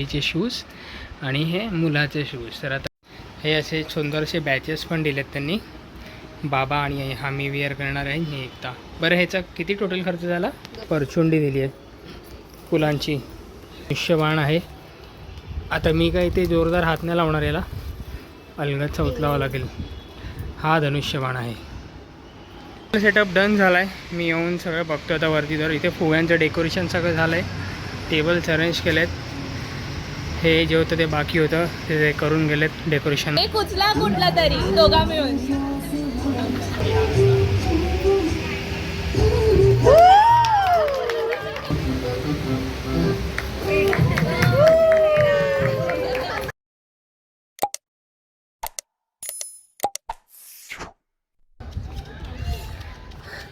मुलीचे शूज आणि हे मुलाचे शूज तर आता हे असे सुंदरसे बॅचेस पण दिलेत त्यांनी. बाबा आणि हा मी विअर करणार आहे हे एकदा बरं ह्याचा किती टोटल खर्च झाला? परचुंडी दिली आहे. फुलांची. आयुष्यबाण आहे. आता मी काय ते जोरदार हात नाही लावणार याला. अलगद चौथलावा लागेल. हा धनुष्यबाण आहे. सेटअप डन झाला आहे मी येऊन सगळं बघतो आता वरती. तर इथे फुग्यांचं डेकोरेशन सगळं झालं आहे टेबल्स अरेंज आहेत हे जे होतं ते बाकी होतं ते करून गेलेत डेकोरेशन एक उचला कुठला तरी दोघा मिळून.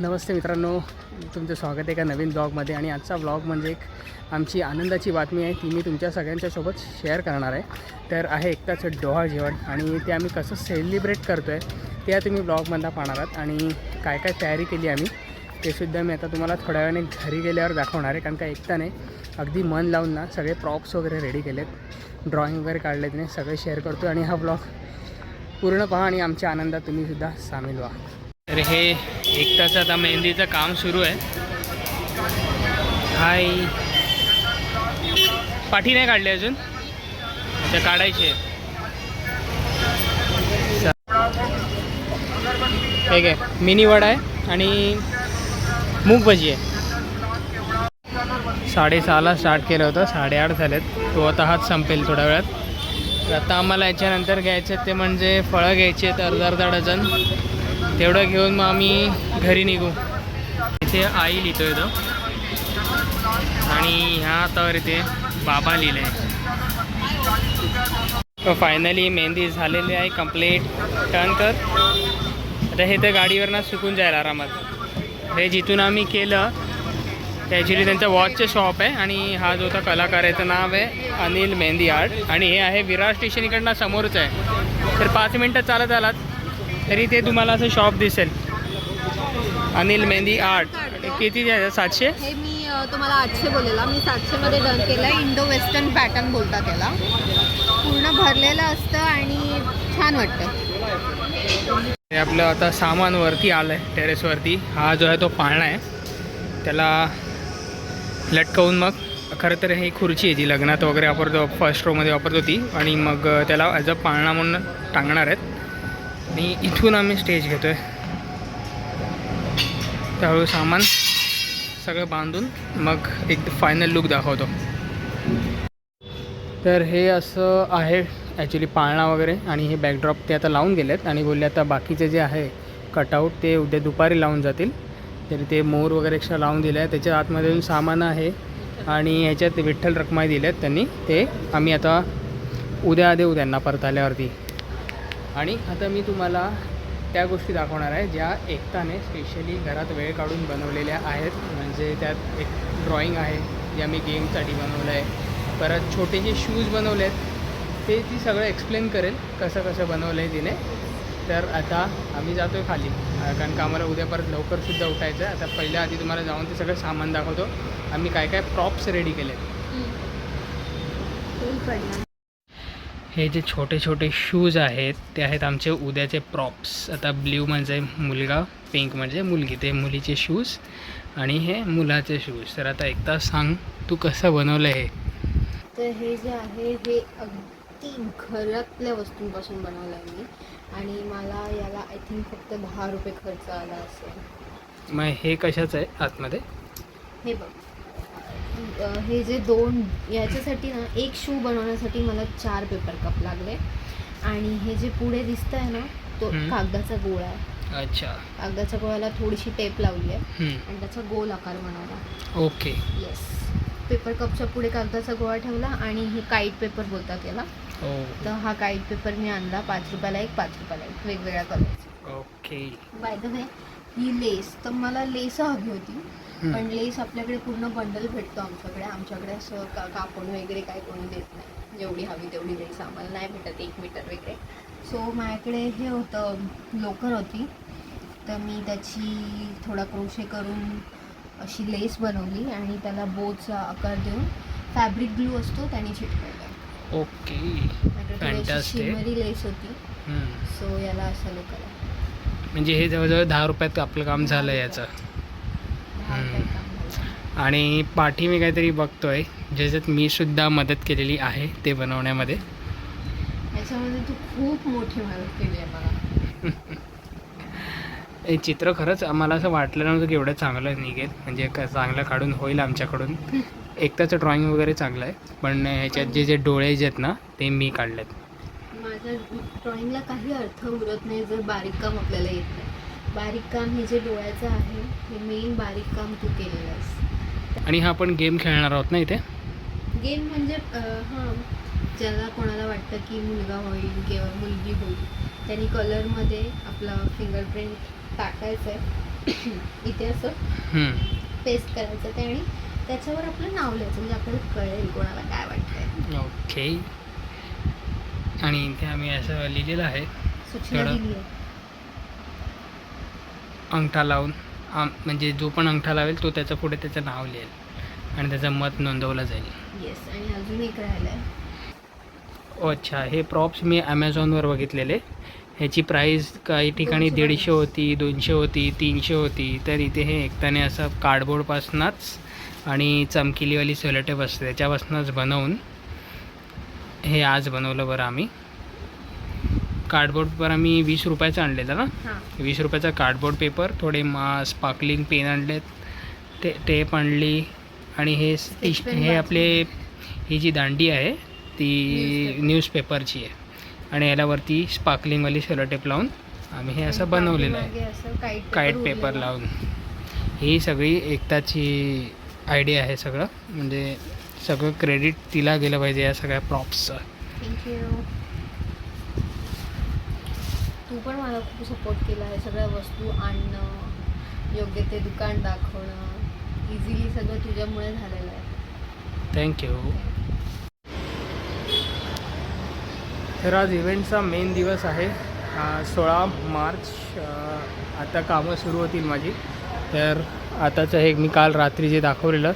नमस्ते मित्रांनो. तुमचं स्वागत आहे एका नवीन ब्लॉगमध्ये आणि आजचा ब्लॉग म्हणजे एक आमची आनंदाची बातमी आहे. ती मी तुमच्या सगळ्यांच्या सोबत शेअर करणार आहे. तर आहे एकटाचं डोहाळ जेवण आणि ते आम्ही कसं सेलिब्रेट करतो आहे ते तुम्ही ब्लॉगमधला पाहणार आहात आणि काय काय तयारी केली आम्ही ते सुद्धा मी आता तुम्हाला थोड्या वेळाने घरी गेल्यावर दाखवणार आहे. कारण का एकट्याने अगदी मन लावून ना सगळे प्रॉप्स वगैरे रेडी केलेत. ड्रॉइंग वगैरे काढलेत नाही सगळे शेअर करतो आणि हा ब्लॉग पूर्ण पहा आणि आमच्या आनंदात तुम्हीसुद्धा सामील व्हा. तर हे एक तास आता मेहंदीचं काम सुरू आहे. हाय. पाठी नाही काढली अजून. अच्छा काढायची ठीक आहे मिनी वडा आहे आणि मूग भजी आहे. साडेसहाला स्टार्ट केलं होतं साडेआठ झालेत. तो आता हाच संपेल थोड्या वेळात. तर आता आम्हाला याच्यानंतर घ्यायचे ते म्हणजे फळं घ्यायची आहेत अर्धा अर्धा डझन. तेवढं घेऊन मग आम्ही घरी निघू. इथे आई लिहितो तो. आणि ह्या आतावर इथे बाबा लिहिले फायनली मेहंदी झालेली आहे कंप्लीट टर्न कर. आता हे तर गाडीवरनं सुकून जाईल आरामात. हे जिथून आम्ही केलं ते ॲक्च्युली त्यांचं वॉचचं शॉप आहे आणि हा जो होता कलाकार आहे त्याचं नाव आहे अनिल मेहंदी आर्ट आणि हे आहे विरार स्टेशन इकडनं समोरच आहे. तर पाच मिनटं चालत आलात. तरी ते तुम्हाला असं शॉप दिसेल. अनिल मेहंदी आर्ट. किती द्यायचं? सातशे? हे मी तुम्हाला आठशे बोललेला. मी सातशे मध्ये डन केलं इंडो वेस्टर्न पॅटर्न बोलतात त्याला. पूर्ण भरलेलं असतं आणि छान वाटतं. हे आपलं आता सामान वरती आलं आहे टेरेसवरती हा जो आहे तो पाळणा आहे. त्याला लटकवून मग खरं तर ही खुर्ची आहे जी लग्नात वगैरे वापरतो फर्स्ट रोमध्ये वापरतो ती. आणि मग त्याला ॲज अ पाळणा म्हणून टांगणार आहेत. आणि इथून आम्ही स्टेज घेतो आहे त्यावेळी सामान सगळं बांधून मग एक फायनल लुक दाखवतो. तर हे असं आहे ॲक्च्युली पाळणा वगैरे आणि हे बॅकड्रॉप ते आता लावून गेलेत आणि बोलले आता बाकीचे जे आहे कटआउट ते उद्या दुपारी लावून जातील. तरी ते मोर वगैरे एक्स्ट्रा लावून दिलं आहे त्याच्या आतमध्ये सामान आहे आणि ह्याच्यात विठ्ठल रकमाई दिले आहेत त्यांनी. ते आम्ही आता उद्या देऊ त्यांना परत आल्यावरती आणि आता मी तुम्हाला त्या गोष्टी दाखवणार आहे ज्या एकताने स्पेशली घरात वेळ काढून बनवलेल्या आहेत. म्हणजे त्यात एक ड्रॉईंग आहे जे आम्ही गेमसाठी बनवलं आहे. परत छोटे जे शूज बनवले आहेत ते ती सगळं एक्सप्लेन करेल कसं कसं बनवलं आहे तिने. तर आता आम्ही जातो आहे खाली. कारण का आम्हाला उद्या परत लवकरसुद्धा उठायचं आहे. आता पहिल्या आधी तुम्हाला जाऊन ते सगळं सामान दाखवतो. आम्ही काय काय प्रॉप्स रेडी केले हे जे छोटे छोटे शूज आहेत ते आहेत आमचे उद्याचे प्रॉप्स आता ब्ल्यू म्हणजे मुलगा पिंक म्हणजे मुलगी. ते मुलीचे शूज आणि हे मुलाचे शूज तर आता एकदा सांग तू कसं बनवलं हे? तर हे जे आहे हे अगदी घरातल्या वस्तूंपासून बनवलं आहे मी. आणि मला याला आय थिंक फक्त दहा रुपये खर्च आला असेल. मग हे कशाचं आहे? आतमध्ये? हे बघ. हे जे दोन याच्यासाठी ना एक शू बनवण्यासाठी मला चार पेपर कप लागले. आणि हे जे पुढे दिसत आहे ना तो. कागदाचा गोळा आहे. अच्छा. कागदाच्या गोळ्याला थोडीशी टेप लावली आहे. आणि त्याचा गोल आकार बनवला ओके. येस पेपर कपच्या पुढे कागदाचा गोळा ठेवला आणि हे काईट पेपर बोलतात याला. ओ तर हा काईट पेपर मी आणला. पाच रुपयाला एक पाच रुपयाला एक. वेगवेगळ्या कलरचे ओके. बाय द वे ही लेस. तर मला लेस हवी होती. पण लेस आपल्याकडे पूर्ण बंडल भेटतो आमच्याकडे. आमच्याकडे असं का कापड वगैरे काय कोणी देत नाही. जेवढी हवी तेवढी लेस आम्हाला नाही भेटत एक मीटर वगैरे. सो माझ्याकडे हे होतं लोकर होती. तर मी त्याची थोडा क्रोशे करून अशी लेस बनवली आणि त्याला बोचा आकार देऊन फॅब्रिक ग्लू असतो त्याने चिटकवलं. ओके. लेस होती. सो याला असं लोक म्हणजे हे जवळजवळ दहा रुपयात आपलं काम झालं याचं. हम्म. आणि पाठी मी काहीतरी बघतोय ज्याच्यात मी सुद्धा मदत केलेली आहे ते बनवण्यामध्ये. याच्यामध्ये तू खूप मोठी मदत केली आहे मला हे चित्र खरंच आम्हाला असं वाटलं नव्हतं की एवढं चांगलं निघेल. म्हणजे का चांगलं काढून होईल आमच्याकडून. एकटाचं ड्रॉइंग वगैरे चांगलं आहे. पण ह्याच्यात जे जे डोळे जे आहेत ना ते मी काढलेत. माझ्या ड्रॉइंगला काही अर्थ उरत नाही जर बारीक काम आपल्याला येत नाही. बारीक काम हे जे डोळ्याचं आहे हे मेन बारीक काम तू केलेलं आहेस. आणि हा आपण गेम खेळणार आहोत ना इथे? गेम म्हणजे हां ज्याला कोणाला वाटतं की मुलगा होईल किंवा मुलगी होईल त्यांनी कलरमध्ये आपला फिंगरप्रिंट टाकायचं आहे इथे असं. पेस्ट करायचं ते आणि त्याच्यावर आपलं नाव लिहायचं म्हणजे आपल्याला कळेल कोणाला काय वाटतंय. ओके आणि इथे आम्ही असं लिहिलेलं आहे. थोडं- अंगठा लावून आम म्हणजे जो पण अंगठा लावेल तो त्याच्या पुढे त्याचं नाव लिहेल. आणि त्याचं मत नोंदवलं जाईल. येस आणि अजून एक राहिलं आहे अच्छा. हे प्रॉप्स मी ॲमेझॉनवर बघितलेले. ह्याची प्राईस काही ठिकाणी दीडशे होती दोनशे होती तीनशे होती. तर इथे हे एकट्याने असं कार्डबोर्डपासूनच आणि चमकिलीवाली सोलेटेप असते त्याच्यापासूनच बनवून हे आज बनवलं बरं आम्ही. कार्डबोर्डवर आम्ही वीस रुपयाचं आणलेलं ना? वीस रुपयाचा कार्डबोर्ड पेपर थोडे मा स्पार्कलिंग पेन आणलेत. ते टेप आणली आणि हे हे. आपले ही जी दांडी आहे ती. न्यूजपेपरची आहे. आणि यालावरती स्पार्कलिंगवाली सेलोटेप लावून आम्ही हे असं बनवलेलं आहे. Kite paper. लावून. ही सगळी एकताची आयडिया आहे सगळं. म्हणजे सगळं क्रेडिट तिला गेलं पाहिजे या सगळ्या प्रॉप्सचं थँक्यू तू पण मला खूप सपोर्ट केला आहे. सगळ्या वस्तू आणणं योग्य ते दुकान दाखवणं इझिली सगळं तुझ्यामुळे झालेलं आहे. थँक्यू तर आज इव्हेंटचा मेन दिवस आहे. सोळा मार्च आता कामं सुरू होतील माझी. तर आताचं हे मी काल रात्री जे दाखवलेलं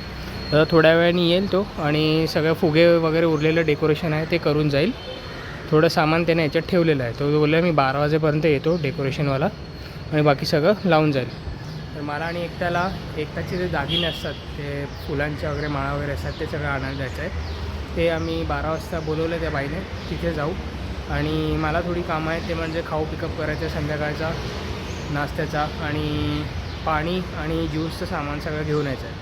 तर थोड्या वेळाने येईल तो आणि सगळं फुगे वगैरे उरलेलं डेकोरेशन आहे ते करून जाईल. थोडं सामान त्याने याच्यात ठेवलेलं आहे. तो बोलला मी बारा वाजेपर्यंत येतो डेकोरेशनवाला आणि बाकी सगळं लावून जाईल. तर मला आणि एकट्याला एकट्याचे जे दागिने असतात ते फुलांचे वगैरे माळा वगैरे असतात ते सगळं आणायला जायचं आहे. ते आम्ही बारा वाजता बोलवलं त्या बाईने तिथे जाऊ. आणि मला थोडी कामं आहेत ते म्हणजे खाऊ पिकअप करायचं संध्याकाळचा नाश्त्याचा आणि पाणी आणि ज्यूसचं सामान सगळं घेऊन यायचं आहे.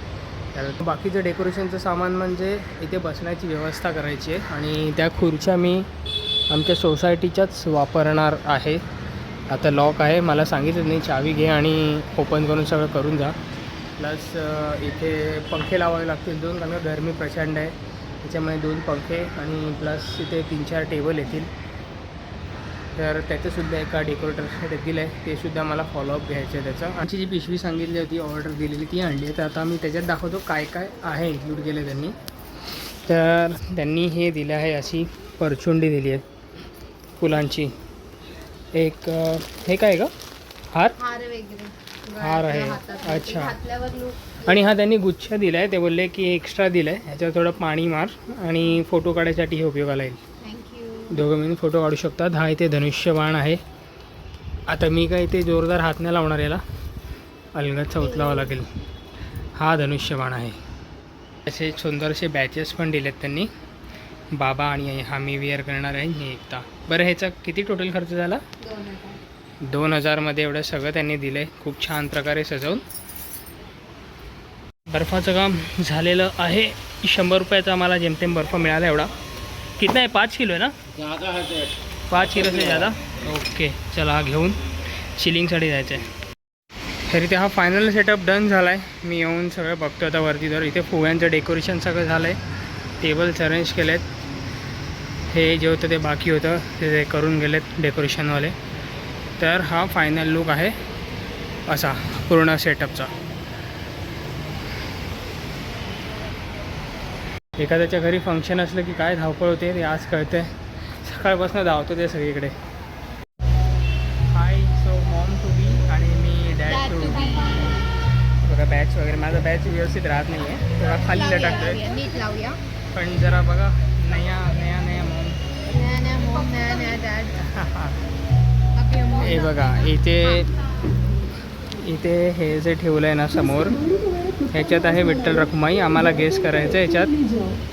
तर बाकीचं डेकोरेशनचं सामान म्हणजे इथे बसण्याची व्यवस्था करायची आहे आणि त्या खुर्च्या मी आमच्या सोसायटीच्याच वापरणार आहे. आता लॉक आहे मला सांगितलं नाही चावी घे आणि ओपन करून सगळं करून जा. प्लस इथे पंखे लावावे लागतील दोन कारण का गरमी प्रचंड आहे. त्याच्यामध्ये दोन पंखे आणि प्लस इथे तीन चार टेबल येतील. तर त्याचंसुद्धा एका डेकोरेटरसाठी दिलं आहे. ते सुद्धा मला फॉलोअप घ्यायचं आहे त्याचं. आमची जी पिशवी सांगितली होती ऑर्डर दिलेली ती आणली आहे. तर आता मी त्याच्यात दाखवतो काय काय आहे इन्क्लूड केलं त्यांनी. तर त्यांनी हे दिलं आहे अशी परचुंडी दिली आहे. फुलांची. एक हे काय का हार? हार वगैरे. हार आहे. अच्छा. आणि हा त्यांनी गुच्छ दिला आहे ते बोलले की एक्स्ट्रा दिलं आहे ह्याच्यावर थोडं पाणी मार आणि फोटो काढायसाठी हे उपयोगाला येईल. दोघं मिळून फोटो काढू शकतात. हा इथे धनुष्यबाण आहे. आता मी काय इथे जोरदार हात नाही लावणार याला. अलगदचा उचलावा लागेल. हा धनुष्यबाण आहे. असे सुंदरसे बॅचेस पण दिलेत त्यांनी. बाबा आणि हा मी विअर करणार आहे. मी एकता. बरं ह्याचा किती टोटल खर्च झाला? दोन हजारमध्ये एवढं सगळं त्यांनी दिलं आहे खूप छान प्रकारे सजवून. बर्फाचं काम झालेलं आहे. शंभर रुपयाचा आम्हाला जेमतेम बर्फ मिळाला एवढा. कितना आहे पाच किलो आहे ना? पाच किलो से ज़्यादा? ओके चला हा घेऊन चिलिंगसाठी जायचं आहे तरी ते हा फायनल सेटअप डन झाला आहे मी येऊन सगळं बघतो आता वरती. तर इथे फुग्यांचं डेकोरेशन सगळं झालं आहे टेबल्स अरेंज केले आहेत हे जे होतं ते बाकी होतं. ते ते करून गेलेत डेकोरेशनवाले तर हा फायनल लुक आहे. असा पूर्ण सेटअपचा एखाद्याच्या घरी फंक्शन असलं की काय धावपळ होते ते आज कळते सकाळपासून धावतो ते सगळीकडे. Hi so mom to be आणि मी डॅड टू बी बघा बॅच वगैरे. माझा बॅच व्यवस्थित राहत नाही आहे थोडा खाली लटकतोय. लावूया. पण जरा बघा नया नया नया मॉम नया नया मॉम नया नया डॅड अभी हम हे बघा इथे इथे हे जे ठेवलं आहे ना समोर ह्याच्यात आहे विठ्ठल रखुमाई. आम्हाला गेस करायचं ह्याच्यात.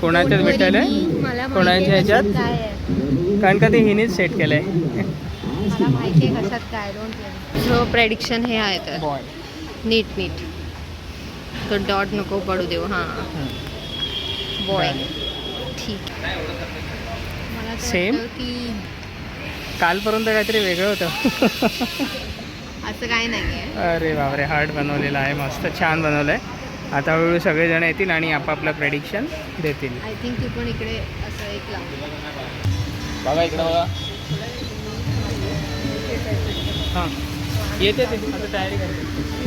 कोणाच्यात विठ्ठल आहे? कोणाच्या ह्याच्यात? कारण का ते हिनेच सेट केलं आहे सो प्रेडिक्शन हे आहे तर. नीट नीट. तो डॉट नको पडू देऊ हां. बॉय ठीक की कालपर्यंत काहीतरी वेगळं होतं. असं काही नाही अरे बापरे हार्ट बनवलेला आहे मस्त छान बनवलं आहे आता हळूहळू सगळेजण येतील आणि आपापलं प्रेडिक्शन देतील. आय थिंक तू पण इकडे असं एक लाव बघा इकडं बघा. हां. येते ते. आता तयारी करते.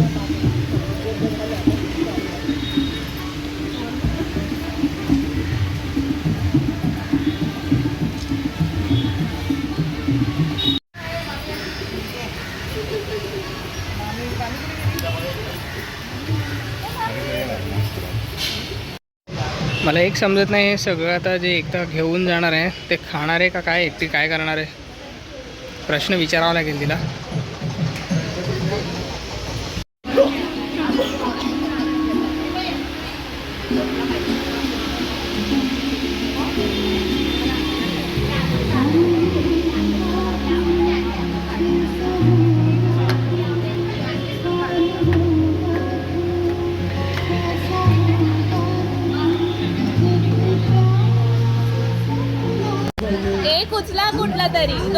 मला एक समजत नाही हे सगळं आता जे एकदा घेऊन जाणार आहे ते खाणार आहे का काय एकटी काय करणार आहे? प्रश्न विचारावा लागेल तिला.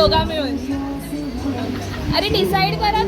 दोघा मिळून अरे डिसाईड करा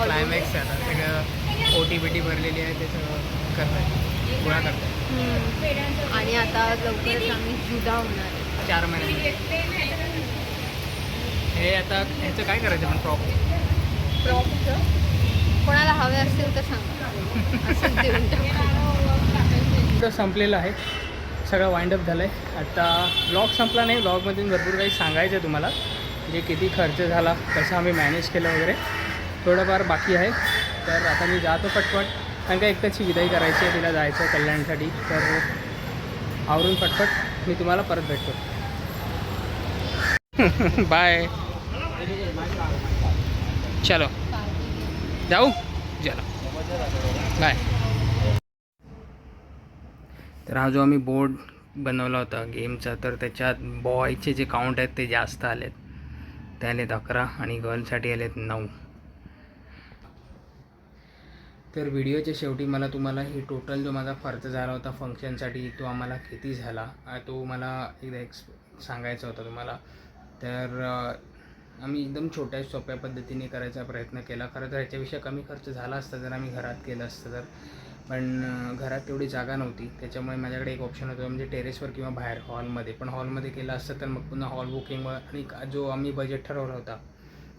आहे क्लायमॅक्स आता सगळं ओटी बिटी भरलेली आहे ते सगळं करतात गोळा करतात आणि आता लवकरच आम्ही जुदा होणार. आहे. चार महिने. हे आता ह्याचं काय करायचं पण प्रॉप कोणाला हवे असतील तर सांगा. असंच देऊन टाकू. तर संपलेलं आहे. सगळं वाइंडअप झालं आहे आता ब्लॉग संपला नाही. ब्लॉगमधून भरपूर काही सांगायचं आहे तुम्हाला. म्हणजे किती खर्च झाला कसं आम्ही मॅनेज केलं वगैरे. थोडंफार बाकी आहे. तर आता मी जातो पटपट. कारण का एकट्याची विदाई करायची आहे तिला जायचं आहे कल्याणसाठी. तर आवरून पटपट मी तुम्हाला परत भेटतो. बाय चलो. जाऊ? चलो. बाय तर हा जो आम्ही बोर्ड बनवला होता गेमचा तर त्याच्यात बॉयचे जे काउंट आहेत ते जास्त आलेत. ते आलेत अकरा आणि गर्लसाठी आलेत नऊ. तर व्हिडिओच्या शेवटी मला तुम्हाला ही टोटल जो माझा खर्च झाला होता फंक्शनसाठी तो आम्हाला किती झाला? तो मला एकदा एक्स सांगायचा होता तुम्हाला. तर आम्ही एकदम छोट्या सोप्या पद्धतीने करायचा प्रयत्न केला. खरं तर ह्याच्याविषयी कमी खर्च झाला असता जर आम्ही घरात केलं असतं तर. पण घरात तेवढी जागा नव्हती. त्याच्यामुळे माझ्याकडे एक ऑप्शन होतं म्हणजे टेरेसवर किंवा बाहेर हॉलमध्ये पण हॉलमध्ये केलं असतं तर मग पुन्हा हॉल बुकिंगवर आणि जो आम्ही बजेट ठरवला होता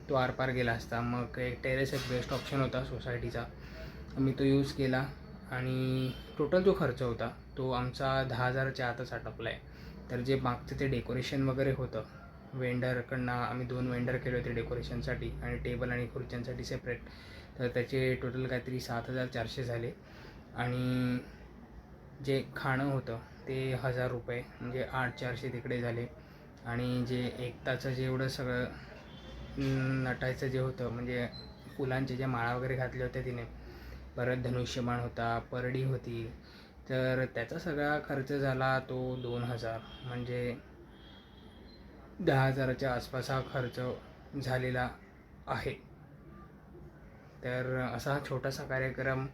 तो आरपार गेला असता. मग एक टेरेस एक बेस्ट ऑप्शन होता सोसायटीचा मी तो यूज केला. आणि टोटल जो खर्च होता तो आमचा दहा हजाराच्या आतच आटपला आहे तर जे मागचं ते डेकोरेशन वगैरे होतं वेंडरकडनं आम्ही दोन वेंडर केले होते डेकोरेशनसाठी आणि टेबल आणि खुर्च्यांसाठी सेपरेट तर त्याचे टोटल काहीतरी सात हजार चारशे झाले. आणि जे खाणं होतं ते हजार रुपये म्हणजे आठ चारशे तिकडे झाले. आणि जे एकताचं जेवढं सगळं नटायचं जे होतं म्हणजे फुलांचे ज्या माळा वगैरे घातल्या होत्या तिने परत धनुष्यमाण होता परडी होती. तर त्याचा सगळा खर्च झाला तो दोन हजार. म्हणजे दहा हजाराच्या आसपास हा खर्च झालेला आहे. तर असा छोटासा कार्यक्रम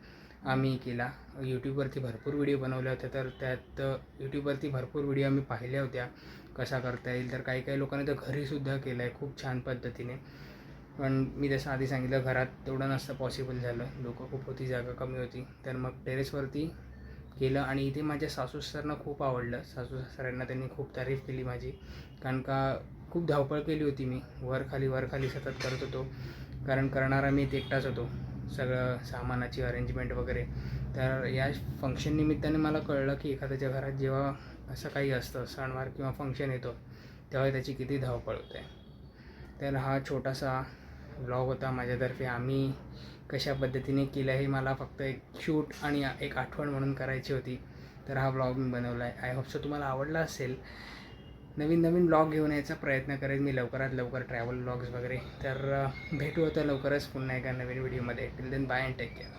आम्ही केला. यूट्यूबवरती भरपूर व्हिडिओ बनवले होते तर त्यात यूट्यूबवरती भरपूर व्हिडिओ आम्ही पाहिल्या होत्या. कसा करता येईल? तर काही काही लोकांनी तर घरीसुद्धा केलं आहे खूप छान पद्धतीने. पण मी जसं आधी सांगितलं घरात तेवढं नसतं पॉसिबल झालं. लोकं खूप होती जागा कमी होती. तर मग टेरेसवरती केलं आणि इथे माझ्या सासू सासऱ्यांना खूप आवडलं. सासू सासऱ्यांना त्यांनी खूप तारीफ केली माझी. कारण का खूप धावपळ केली होती मी. वर खाली वर खाली सतत करत होतो. कारण करणारा मी ते एकटाच होतो. सगळं सामानाची अरेंजमेंट वगैरे. तर या फंक्शन निमित्ताने मला कळलं की एखाद्याच्या घरात जेव्हा असं काही असतं सणवार किंवा फंक्शन येतो तेव्हा त्याची किती धावपळ होते. तर हा छोटासा ब्लॉग होता माझ्यातर्फे. आम्ही कशा पद्धतीने केलं हे मला फक्त एक शूट आणि एक आठवण म्हणून करायची होती. तर हा ब्लॉग मी बनवला आहे आय होप सो तुम्हाला आवडला असेल. नवीन नवीन ब्लॉग घेऊन यायचा प्रयत्न करेन मी लवकरात लवकर ट्रॅव्हल ब्लॉग्स वगैरे. तर भेटू होतं लवकरच पुन्हा एका नवीन व्हिडिओमध्ये till then bye and take care